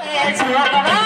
Let's go.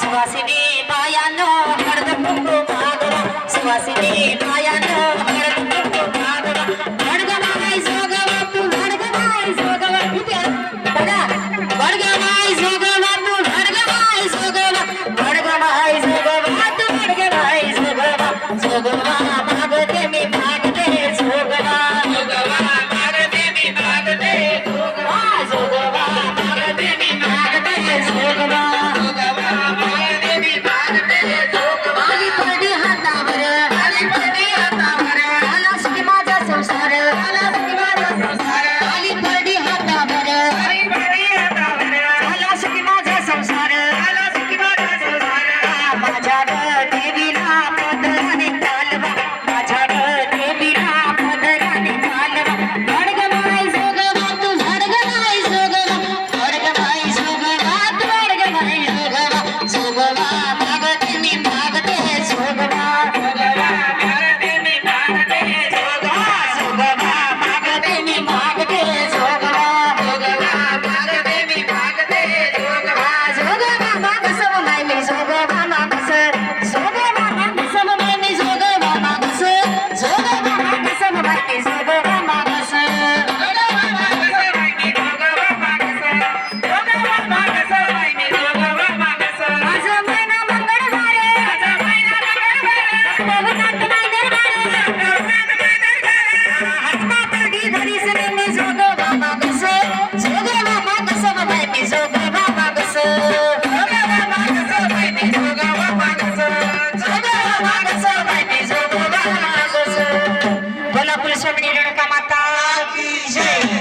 సువాసిని మాయాను సువాసిని మాయాను